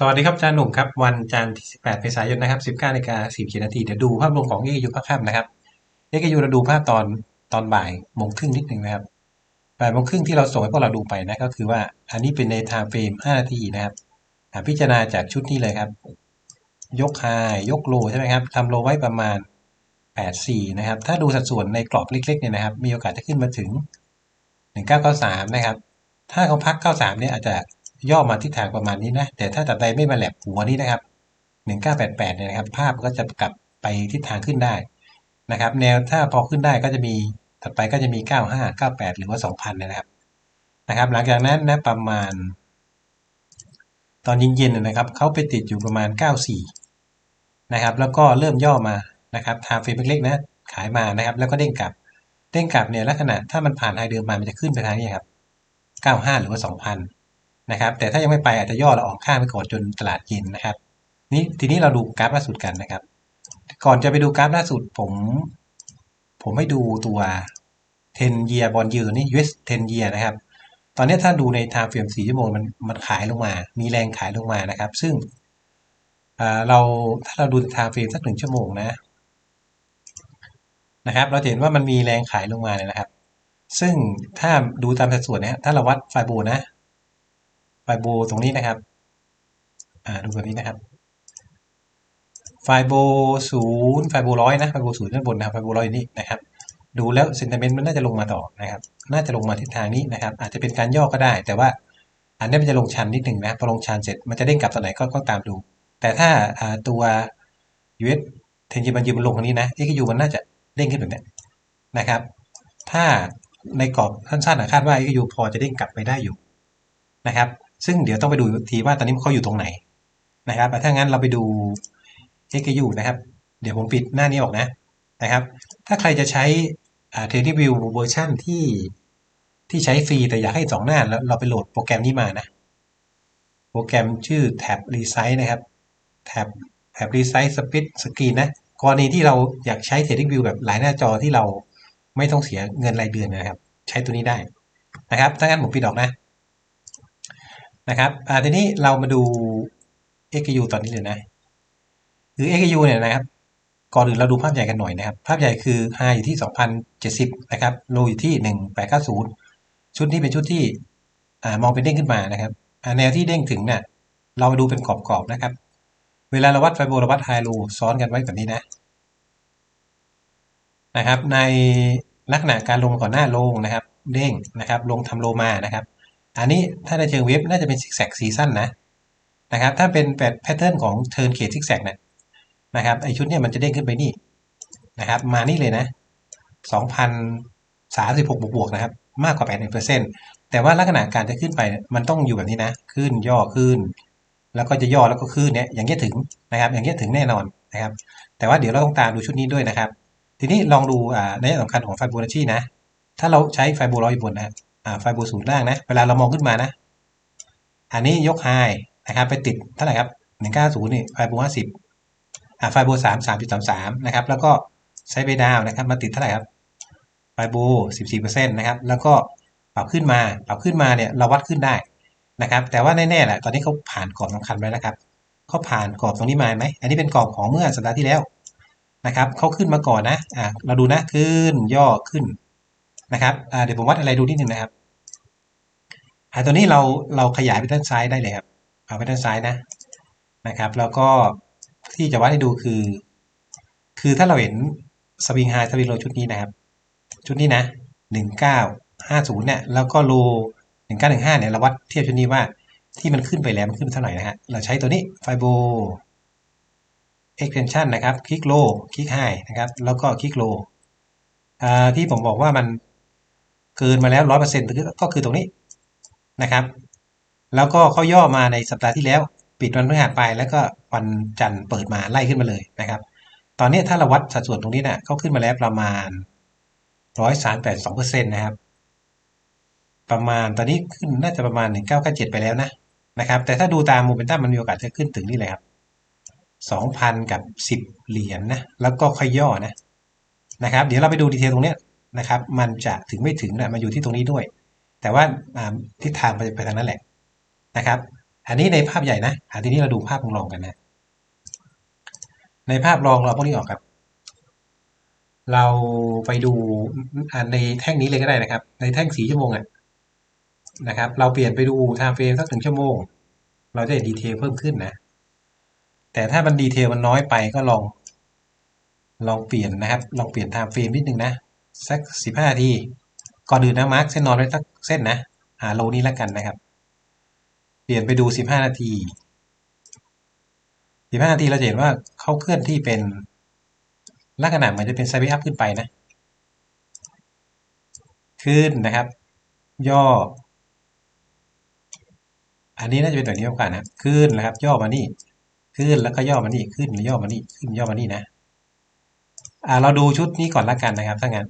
สวัสดีครับอาจารย์หนุ่มครับ วันจันทร์ที่ 18 เมษายนนะครับ19นาฬิกา40นาทีเดี๋ยวดูภาพรวมของ XU ภาพค่ำนะครับ XU เราดูภาพตอนตอนบ่ายโมงครึ่งนิดหนึ่งนะครับบ่ายโมงครึ่งที่เราส่งให้พวกเราดูไปนะก็คือว่าอันนี้เป็นใน time frame 5นาทีนะครับพิจารณาจากชุดนี้เลยครับ ยกไฮยกโลใช่ไหมครับทำโลไว้ประมาณ 84 นะครับ ถ้าดูสัดส่วนในกรอบเล็กๆเนี่ยนะครับ มีโอกาสจะขึ้นมาถึง 1993 นะครับ ถ้าเขาพัก 93 เนี่ยอาจจะ ย่อมาทิศทางประมาณนี้นะ แต่ถ้าตัดใดไม่มาแหลบหัวนี้นะครับ 1988เนี่ยนะครับ ภาพก็จะกลับไปทิศทางขึ้นได้นะครับ แนวถ้าพอขึ้นได้ก็จะมีถัดไปก็จะมี 95 98 หรือว่า 2,000เนี่ยนะครับนะครับ หลังจากนั้นนะประมาณ ตอนเย็นๆเนี่ยนะครับเขาไปติดอยู่ประมาณ 94 นะครับ แล้วก็เริ่มย่อมานะครับทางเฟรมเล็กๆนะขายมานะครับ แล้วก็เด้งกลับเด้งกลับเนี่ยลักษณะถ้ามันผ่านไฮเดิมมามันจะขึ้นไปทางนี้ครับ 95 หรือว่า 2,000 นะครับ แต่ถ้ายังไม่ไปอาจจะย่อเราออกข้างไปก่อนจนตลาดเย็นนะครับ นี่ทีนี้เราดูกราฟล่าสุดกันนะครับ ก่อนจะไปดูกราฟล่าสุดผม ผมให้ดูตัว10 year bond yield นี่ US 10 year นะครับ ตอนนี้ถ้าดูใน time frame 4ชั่วโมงมันมันขายลงมา มีแรงขายลงมานะครับ ซึ่งเราถ้าเราดู time frame สักหนึ่งชั่วโมงนะนะครับ เราเห็นว่ามันมีแรงขายลงมาเลยนะครับ ซึ่งถ้าดูตามสัดส่วนนะถ้าเราวัดไฟโบนะ ไฟโบตรงนี้นะครับอ่าดูแบบนี้นะครับ ไฟโบศูนย์ไฟโบร้อยนะไฟโบศูนย์ด้านบนนะครับไฟโบร้อยนี่นะครับ ดูแล้วเซนติเมนต์มันน่าจะลงมาต่อนะครับ น่าจะลงมาทิศทางนี้นะครับ อาจจะเป็นการย่อก็ได้ แต่ว่าอันนี้มันจะลงชันนิดหนึ่งนะพอลงชันเสร็จมันจะเด้งกลับตอนไหนก็ต้องตามดู แต่ถ้าตัว US เทนจิมันยืมันลงตรงนี้นะ XU มันน่าจะเด้งขึ้นแบบนี้นะครับ ถ้าในกรอบสั้นๆคาดว่า XU พอจะเด้งกลับไปได้อยู่นะครับ ซึ่งเดี๋ยวต้องไปดูทีว่าตอนนี้เขาอยู่ตรงไหนนะครับถ้างั้นเราไปดู XU นะครับ เดี๋ยวผมปิดหน้านี้ออกนะนะครับ ถ้าใครจะใช้เทรดดิ้งวิวเวอร์ชันที่ที่ใช้ฟรีแต่อยากให้สองหน้าแล้วเราไปโหลดโปรแกรมนี้มานะ โปรแกรมชื่อ Tab Resize นะครับ Tab Tab Resize Split Screen นะกรณีที่เราอยากใช้ Trading View แบบหลายหน้าจอที่เราไม่ต้องเสียเงินรายเดือนนะครับ ใช้ตัวนี้ได้นะครับถ้างั้นผมปิดออกนะ นะครับอ่าทีนี้เรามาดู XU ตอนนี้เลยนะคือ XU เนี่ยนะครับ ก่อนอื่นเราดูภาพใหญ่กันหน่อยนะครับ ภาพใหญ่คือ High อยู่ที่ 2,070 นะครับ Low อยู่ที่ 1890 ชุดนี้เป็นชุดที่อ่ามองเป็นเด้งขึ้นมานะครับแนวที่เด้งถึงเนี่ยเรามาดูเป็นกรอบๆนะครับ เวลาเราวัดไฟโบเราวัดไฮโลซ้อนกันไว้แบบนี้นะ นะครับ ในลักษณะการลงก่อนหน้าลงนะครับ เด้งนะครับ ลงทำโลมานะครับ อันนี้ถ้าในเชิงเว็บน่าจะเป็นซิกแซกซีซั่นนะนะครับ ถ้าเป็นแพทเทิร์นของเทิร์นเคซิกแซกเนะนะครับไอชุดเนี้ยมันจะเด้งขึ้นไปนี่นะครับ มานี่เลยนะ2,036บวกบวกนะครับ มากกว่า8%แต่ว่าลักษณะการจะขึ้นไปมันต้องอยู่แบบนี้นะ ขึ้นย่อขึ้น แล้วก็จะย่อแล้วก็ขึ้นเนี้ยอย่างเงี้ยถึงนะครับ อย่างเงี้ยถึงแน่นอนนะครับ แต่ว่าเดี๋ยวเราต้องตามดูชุดนี้ด้วยนะครับ ทีนี้ลองดูอ่าในสำคัญของไฟโบนัชชีนะ ถ้าเราใช้ไฟโบร้อยบนนะ ไฟบศูนย์ล่างนะ เวลาเรามองขึ้นมานะ อันนี้ยกไฮนะครับ ไปติดเท่าไหร่ครับหนึ่งเก้าศูนย์นี่ไฟโบห้าสิบไฟโบสามสามจุดสามสามนะครับ แล้วก็ใช้ไปดาวนะครับ มาติดเท่าไหร่ครับไฟโบสิบสี่เปอร์เซ็นต์นะครับ แล้วก็ปรับขึ้นมา ปรับขึ้นมาเนี่ยเราวัดขึ้นได้นะครับ แต่ว่าแน่ๆแหละ ตอนนี้เขาผ่านกรอบสำคัญไปแล้วครับเขาผ่านกรอบตรงนี้มาไหม อันนี้เป็นกรอบของเมื่อสัปดาห์ที่แล้วนะครับเขาขึ้นมาก่อนนะ อ่า เราดูนะ ขึ้น ย่อ ขึ้น นะครับ อ่า เดี๋ยวผมวัดอะไรดูนิดนึงนะครับ อ่าตัวนี้เราเราขยายไปด้านซ้ายได้เลยครับเอาไปด้านซ้ายนะนะครับ แล้วก็ที่จะวัดให้ดูคือ คือถ้าเราเห็นสวิงไฮสวิงโลชุดนี้นะครับ ชุดนี้นะหนึ่งเก้าห้าศูนย์เนี่ยแล้วก็โลหนึ่งเก้าหนึ่งห้าเนี่ยเราวัดเทียบชุดนี้ว่าที่มันขึ้นไปแล้วมันขึ้นเท่าไหร่นะฮะเราใช้ตัวนี้ไฟโบ extension นะครับ คลิกโลคลิกไฮนะครับ แล้วก็คลิกโลที่ผมบอกว่ามันเกินมาแล้วร้อยเปอร์เซ็นต์ก็คือตรงนี้ นะครับ แล้วก็เขาย่อมาในสัปดาห์ที่แล้ว ปิดวันพฤหัสไปแล้วก็วันจันทร์เปิดมาไล่ขึ้นมาเลยนะครับ ตอนนี้ถ้าเราวัดสัดส่วนตรงนี้นะ่ะเขาขึ้นมาแล้วประมาณร้อยสามแปดสองเปอร์เซ็นต์นะครับ ประมาณตอนนี้ขึ้นน่าจะประมาณหนึ่งเก้าเก้าเจ็ดไปแล้วนะนะครับ แต่ถ้าดูตามโมเมนตัมมันมีโอกาสจะขึ้นถึงนี่เลยครับสองพันกับสิบเหรียญนนะแล้วก็ค่อยย่อนะนะครับ เดี๋ยวเราไปดูดีเทลตรงนี้นะครับ มันจะถึงไม่ถึงนะมาอยู่ที่ตรงนี้ด้วย แต่ว่าทิศทางไปไปทางนั้นแหละนะครับ อันนี้ในภาพใหญ่นะอะทีนี้เราดูภาพรองกันนะ ในภาพรองเราพวกนี้ออกครับ เราไปดูในแท่งนี้เลยก็ได้นะครับ ในแท่งสีชั่วโมงอะนะครับ เราเปลี่ยนไปดู time frame สักหนึ่งชั่วโมง เราจะเห็นดีเทลเพิ่มขึ้นนะ แต่ถ้ามันดีเทลมันน้อยไปก็ลอง ลองเปลี่ยนนะครับ ลองเปลี่ยน time frame นิดนึงนะสักสิบห้านาทีก่อนอื่นนะมาร์กเส้นนอนไว้สัก เส้นนะ หาโลนี้แล้วกันนะครับ เปลี่ยนไปดูสิบห้านาทีสิบห้านาทีเราจะเห็นว่าเขาเคลื่อนที่เป็นลักษณะเหมือนจะเป็นไซด์อัพขึ้นไปนะ ขึ้นนะครับ ย่อ อันนี้น่าจะเป็นตัวนี้มากกว่านะ ขึ้นนะครับ ย่อมานี่ ขึ้นแล้วก็ย่อมานี่ ขึ้นย่อมานี่ ขึ้นย่อมานี่นะ อ่าเราดูชุดนี้ก่อนละกันนะครับถ้างั้น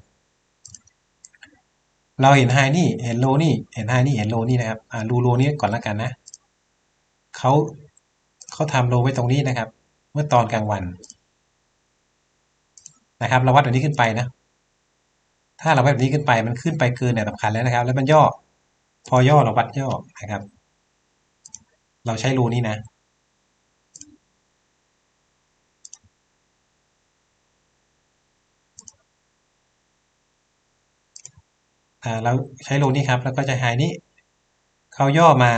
เราเห็นไฮนี่ เห็นโลนี่ เห็นไฮนี่ เห็นโลนี่นะครับ อ่าดูโลนี้ก่อนและกันนะ เขาเขาทำโลไว้ตรงนี้นะครับ เมื่อตอนกลางวัน นะครับ เราวัดแบบนี้ขึ้นไปนะ ถ้าเราวัดแบบนี้ขึ้นไป มันขึ้นไปเกินเนี่ยสำคัญแล้วนะครับ แล้วมันย่อ พอย่อเราวัดย่อนะครับ เราใช้รูนี้นะ เราใช้โลนี้ครับแล้วก็จะไฮนี้เขาย่อมา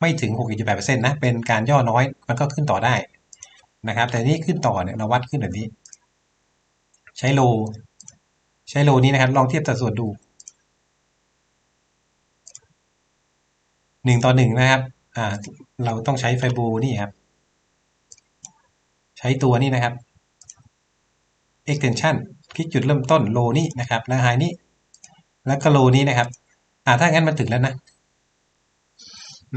ไม่ถึง 6.8%นะเป็นการย่อน้อยมันก็ขึ้นต่อได้นะครับ แต่นี่ขึ้นต่อเนี่ยเราวัดขึ้นแบบนี้ ใช้โล ใช้โลนี้นะครับ ลองเทียบสัดส่วนดูหนึ่งต่อหนึ่งนะครับ อ่า เราต้องใช้ไฟบูนี่ครับ ใช้ตัวนี้นะครับ extension คลิกจุดเริ่มต้นโลนี้นะครับแล้วไฮนี้ แล้วก็โลนี้นะครับอ่าถ้างั้นมันถึงแล้วนะ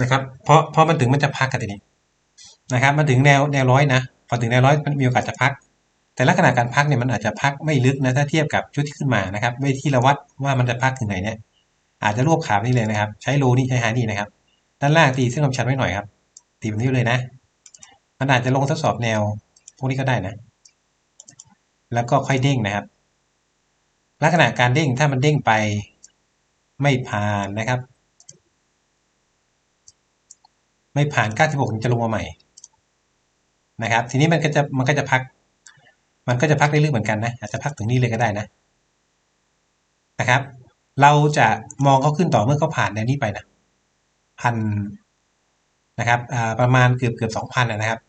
นะครับเพราะเพราะมันถึงมันจะพักกันทีนี้นะครับ มันถึงแนวแนวร้อยนะพอถึงแนวร้อยมันมีโอกาสจะพัก แต่ลักษณะการพักเนี่ยมันอาจจะพักไม่ลึกนะถ้าเทียบกับชุดที่ขึ้นมานะครับไม่ที่เราวัดว่ามันจะพักถึงไหนเนี่ยอาจจะรวบขานี่เลยนะครับ ใช้โลนี่ใช้ไฮนี่นะครับ ด้านล่างตีเส้นความชันไว้หน่อยครับตีแบบนี้เลยนะ มันอาจจะลงทดสอบแนว พวกนี้ก็ได้นะ แล้วก็ค่อยเด้งนะครับ ลักษณะการเด้งถ้ามันเด้งไปไม่ผ่านนะครับ ไม่ผ่าน 96 จะลงมาใหม่นะครับ ทีนี้มันก็จะมันก็จะพัก มันก็จะพักเรื่อยเหมือนกันนะอาจจะพักถึงนี่เลยก็ได้นะนะครับ เราจะมองเขาขึ้นต่อเมื่อเขาผ่านแนวนี้ไปนะพันนะครับประมาณเกือบเกือบสองพันนะครับ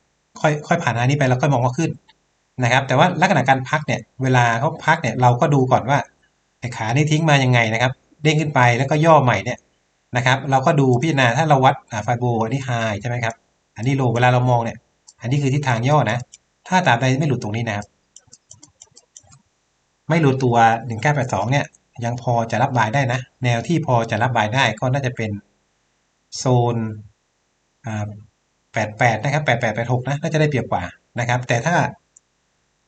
ค่อยค่อยผ่านอันนี้ไปแล้วค่อยมองว่าขึ้น นะครับ แต่ว่าลักษณะการพักเนี่ยเวลาเขาพักเนี่ยเราก็ดูก่อนว่าไอ้ขานี่ทิ้งมายังไงนะครับเด้งขึ้นไปแล้วก็ย่อใหม่เนี่ยนะครับ เราก็ดูพิจารณาถ้าเราวัดไฟโบอันนี้ไฮใช่ไหมครับ อันนี้โลเวลาเรามองเนี่ย อันนี้คือทิศทางย่อนะ ถ้าตราบใดไม่หลุดตรงนี้นะครับ ไม่หลุดตัว1982เนี่ย ยังพอจะรับบายได้นะ แนวที่พอจะรับบายได้ก็น่าจะเป็นโซนอ่า88นะครับ8886นะน่าจะได้เปรียบกว่านะครับ แต่ถ้า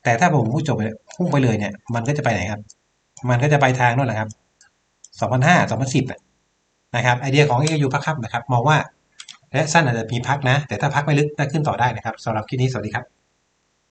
แต่ถ้าผมพูดจบไปพุ่งไปเลยเนี่ย มันก็จะไปไหนครับ มันก็จะไปทางนั่นแหละครับ2005 2010นะครับไอเดียของ AU พักครับนะครับมองว่าและสั้นอาจจะมีพักนะ แต่ถ้าพักไม่ลึกน่าขึ้นต่อได้นะครับสำหรับคลิปนี้สวัสดีครับ